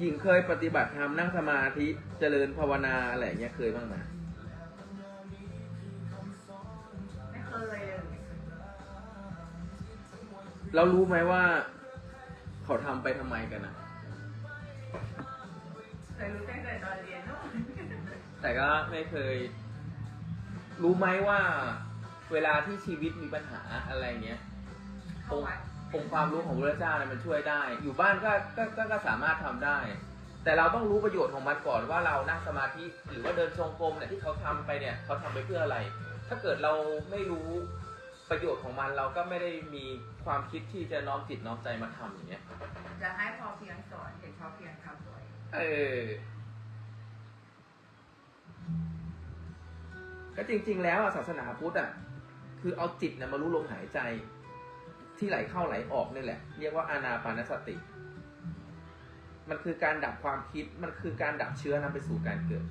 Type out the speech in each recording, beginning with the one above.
หญิงเคยปฏิบัติธรรมนั่งสมาธิเจริญภาวนาอะไรอย่างเงี้ยเคยบ้างไหมไม่เคยเลยเรารู้ไหมว่า เขาทำไปทำไมกันนะเคยรู้ตั้งแต่ตอนเรียนเนอะแต่ก็ไม่เคย รู้ไหมว่า เวลาที่ชีวิตมีปัญหาอะไรเงี้ย เข้าวัด องค์ความรู้ของพระเจ้าเนี่ยมันช่วยได้ อยู่บ้านก็ก็ก็ก็สามารถทำได้ แต่เราต้องรู้ประโยชน์ของมันก่อนว่าเรานั่งสมาธิหรือว่าเดินจงกรมเนี่ยที่เขาทำไปเนี่ยเขาทำไปเพื่ออะไร ถ้าเกิดเราไม่รู้ประโยชน์ของมันเราก็ไม่ได้มีความคิดที่จะน้อมจิตน้อมใจมาทำอย่างเงี้ย จะให้พอเพียงสอนเห็นพอเพียงทำบ่อยเออก็จริง ๆ แล้วอะศาสนาพุทธอะคือเอาจิตเนี่ยมารู้ลมหายใจ ที่ไหลเข้าไหลออกนี่แหละ เรียกว่าอานาปานสติ มันคือการดับความคิดมันคือการดับเชื้อนำไปสู่การเกิด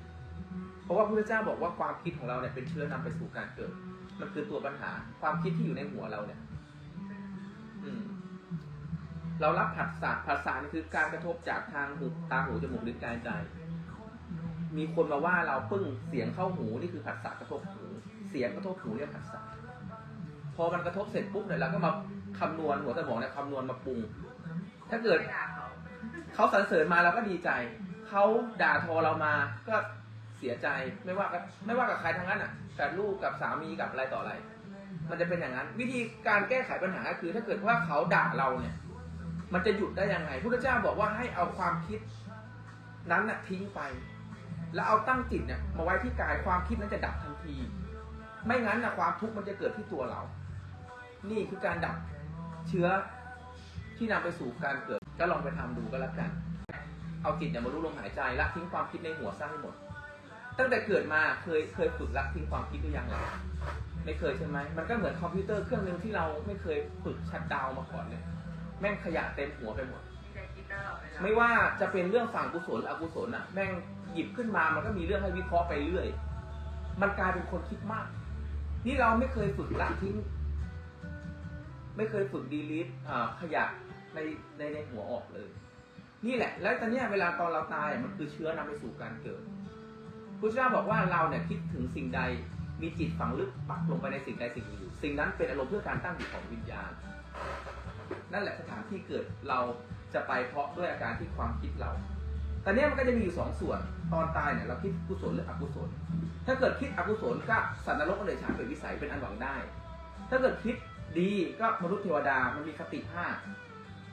เพราะว่าพระพุทธเจ้าบอกว่าความคิดของเราเนี่ยเป็นเชื้อนำไปสู่การเกิด มันคือตัวปัญหาความคิดที่อยู่ในหัวเราเนี่ยอืมเรารับผัสสะผัสสะนี่คือการกระทบจากทางหูตาหูจมูกลิ้นกายใจ มีคนมาว่าเราปึ้งเสียงเข้าหูนี่คือผัสสะกระทบหู เสียงกระทบหูเรียกผัสสะพอมันกระทบเสร็จปุ๊บเนี่ยเราก็มา คำนวณหัวสมองเนี่ยคำนวณมาปรุง ถ้าเกิดเขาสรรเสริญมาเราก็ดีใจ เขาด่าทอเรามาก็เสียใจไม่ว่ากับไม่ว่ากับใครทั้งนั้นอะกับลูกกับสามีกับอะไรต่ออะไร มันจะเป็นอย่างนั้น วิธีการแก้ไขปัญหาก็คือ ถ้าเกิดว่าเขาด่าเราเนี่ย มันจะหยุดได้ยังไงพระพุทธเจ้าบอกว่าให้เอาความคิดนั้นน่ะทิ้งไป แล้วเอาตั้งจิตเนี่ยมาไว้ที่กายความคิดนั้นจะดับทันที ไม่งั้นนะความทุกข์มันจะเกิดที่ตัวเรา นี่คือการดับ เชื้อที่นำไปสู่การเกิด ก็ลองไปทำดูก็แล้วกัน เอาจิตเนี่ยมารู้ลมหายใจละทิ้งความคิดในหัวซะให้หมด ตั้งแต่เกิดมาเคยเคยฝึกละทิ้งความคิดหรือยังล่ะไม่เคยใช่ไหมมันก็เหมือนคอมพิวเตอร์เครื่องหนึ่งที่เราไม่เคยฝึกชัดดาวมาก่อนเนี่ยแม่งขยะเต็มหัวไปหมด ไม่ว่าจะเป็นเรื่องฝั่งกุศลออกุศลอะ แม่งหยิบขึ้นมามันก็มีเรื่องให้วิเคราะห์ไปเรื่อย มันกลายเป็นคนคิดมาก นี่เราไม่เคยฝึกละทิ้ง ไม่เคยฝึกดีลิทขยะในในในหัวออกเลย นี่แหละ แล้วตอนนี้เวลาตอนเราตายมันคือเชื้อนำไปสู่การเกิดพุทธเจ้าบอกว่าเราเนี่ยคิดถึงสิ่งใดมีจิตฝังลึกปักลงไปในสิ่งใดสิ่งหนึ่งอยู่สิ่งนั้นเป็นอารมณ์เพื่อการตั้งอยู่ของวิญญาณ นั่นแหละสถานที่เกิดเราจะไปเพราะด้วยอาการที่ความคิดเรา ตอนนี้มันก็จะมีอยู่สองส่วน ตอนตายเนี่ยเราคิดกุศลหรืออกุศล ถ้าเกิดคิดอกุศลก็สัตว์นรกก็เลยฉานเป็นวิสัยเป็นอันหวังได้ ถ้าเกิดคิด ดีก็มนุษย์เทวดามันมีคติห้า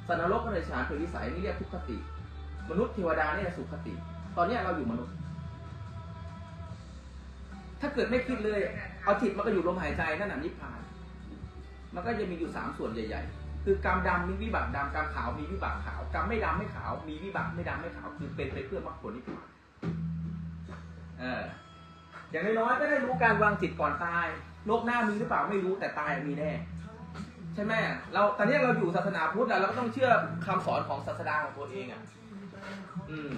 สัตว์นรกก็เลยฉานเป็นวิสัยนี่เรียกทุกขติ มนุษย์เทวดานี่เรียกสุขติ ตอนนี้เราอยู่มนุษย์ ถ้าเกิดไม่คิดเลย เอาจิตมันก็อยู่ลมหายใจนั่นน่ะนิพพาน มันก็จะมีอยู่สามส่วนใหญ่ ๆ คือกรรมดำมีวิบากดำกรรมขาวมีวิบากขาวกรรมไม่ดำไม่ขาว มีวิบากไม่ดำไม่ขาวคือเป็นไปเพื่อมรรคผลนิพพานเอออย่างน้อยๆก็ได้รู้การวางจิตก่อนตาย โลกหน้ามีหรือเปล่าไม่รู้แต่ตายมีแน่ ใช่ไหมเราตอนนี้เราอยู่ศาสนาพุทธอะเราก็ต้องเชื่อคำสอนของศาสดาของตัวเองอะ อืม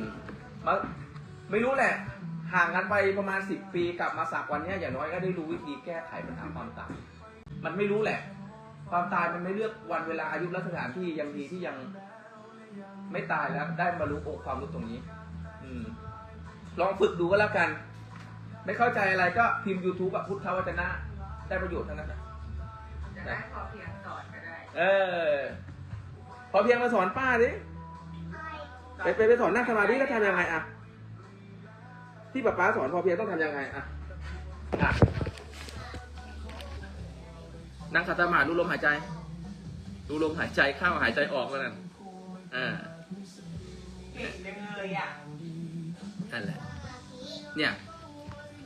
มาไม่รู้แหละ ห่างกันไปประมาณสิบปีกลับมาสักวันเนี้ยอย่างน้อยก็ได้รู้วิธีแก้ไขปัญหาความตายมันไม่รู้แหละ ความตายมันไม่เลือกวันเวลาอายุและสถานที่ยังดีที่ยังไม่ตายแล้วได้มารู้องค์ความรู้ตรงนี้ อืม ลองฝึกดูก็แล้วกัน ไม่เข้าใจอะไรก็พิมพ์ YouTube กับพุทธวจนะ ได้ประโยชน์ทั้งนั้นนะจะได้พอเพียงสอนก็ได้ เออ พอเพียงมาสอนป้าดิไปไปไปสอนนั่งสมาธิก็ทำยังไงอะที่ป๊าป๊าสอนพอเพียงต้องทำยังไงอะอะนั่งขัดสมาธิดูลมหายใจดูลมหายใจเข้าหายใจออกแล้วนั่นอ่าเก่งจังเลยอะนั่นแหละ เนี่ย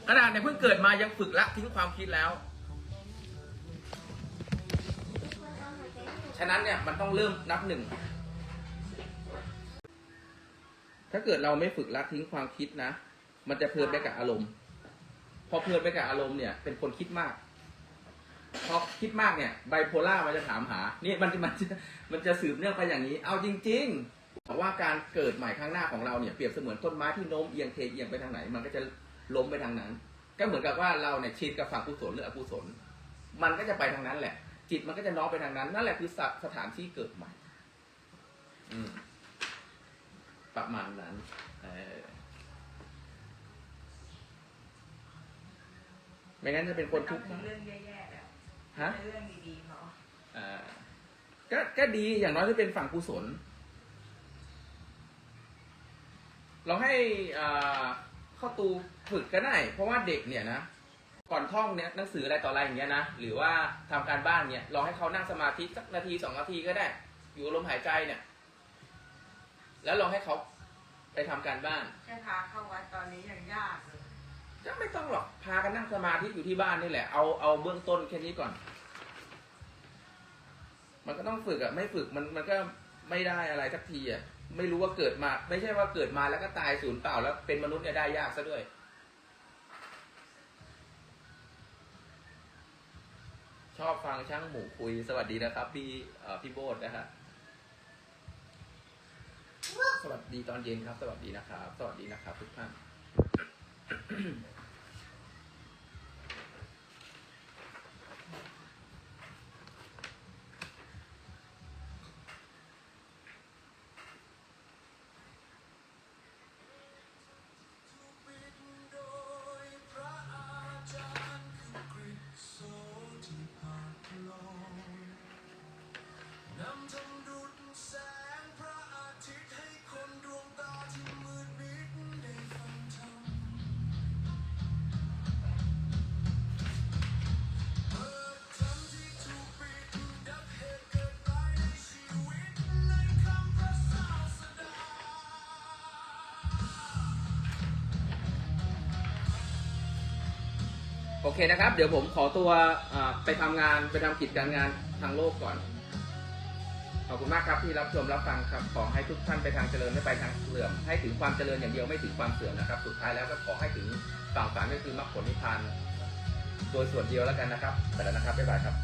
ขนาดเนี่ยเพิ่งเกิดมายังฝึกละทิ้งความคิดแล้ว ฉะนั้นเนี่ยมันต้องเริ่มนับหนึ่ง ถ้าเกิดเราไม่ฝึกละทิ้งความคิดนะ มันจะเพลินไปกับอารมณ์ พอเพลินไปกับอารมณ์เนี่ย เป็นคนคิดมาก พอคิดมากเนี่ยไบโพล่ามันจะถามหา นี่มันมันจะมันจะสืบเนื่องไปอย่างนี้ เอาจริงๆบอกว่าการเกิดใหม่ข้างหน้าของเราเนี่ยเปรียบเสมือนต้นไม้ที่โน้มเอียงเทเอียงไปทางไหน มันก็จะล้มไปทางนั้น ก็เหมือนกับว่าเราเนี่ยชินกับฝั่งกุศลหรืออกุศล มันก็จะไปทางนั้นแหละ จิตมันก็จะน้อมไปทางนั้น นั่นแหละคือสถสถานที่เกิดใหม่อืมประมาณนั้นเออไม่งั้นจะเป็นคนทุกข์ไม่ต้องมีเรื่องแย่ๆแล้วฮะเรื่องดีๆพออ่าก็ก็ดีอย่างน้อยจะเป็นฝั่งกุศลลองให้อ่าเข้าตูฝึกก็ได้ เพราะว่าเด็กเนี่ยนะ ก่อนท่องเนี่ยหนังสืออะไรต่ออะไรอย่างเงี้ยนะหรือว่าทำการบ้านเนี่ยลองให้เขานั่งสมาธิสักนาทีสองนาทีก็ได้ อยู่กับลมหายใจเนี่ย แล้วลองให้เขาไปทำการบ้านแค่พาเข้าวัดตอนนี้ยังยากเลยก็ไม่ต้องหรอกพากันนั่งสมาธิอยู่ที่บ้านนี่แหละเอาเอาเบื้องต้นแค่นี้ก่อน มันก็ต้องฝึกอะไม่ฝึกมันมันก็ไม่ได้อะไรสักทีอะไม่รู้ว่าเกิดมา ไม่ใช่ว่าเกิดมาแล้วก็ตายสูญเปล่าแล้วเป็นมนุษย์เนี่ยได้ยากซะด้วย อบฟังช่างหมูคุยสวัสดีนะครับ พี่พี่โบดนะฮะสวัสดีตอนเย็นครับ สวัสดีนะครับ สวัสดีนะครับทุกท่าน โอเคนะครับ เดี๋ยวผมขอตัวไปทำงานไปทำกิจการงานทางโลกก่อน ขอบคุณมากครับที่รับชมรับฟังครับ ขอให้ทุกท่านไปทางเจริญไม่ไปทางเสื่อม ให้ถึงความเจริญอย่างเดียวไม่ถึงความเสื่อมนะครับ สุดท้ายแล้วก็ขอให้ถึงฝั่งฝันก็คือมรรคผลนิพพานโดยส่วนเดียวแล้วกันนะครับไปแล้วนะครับบ๊ายบายครับ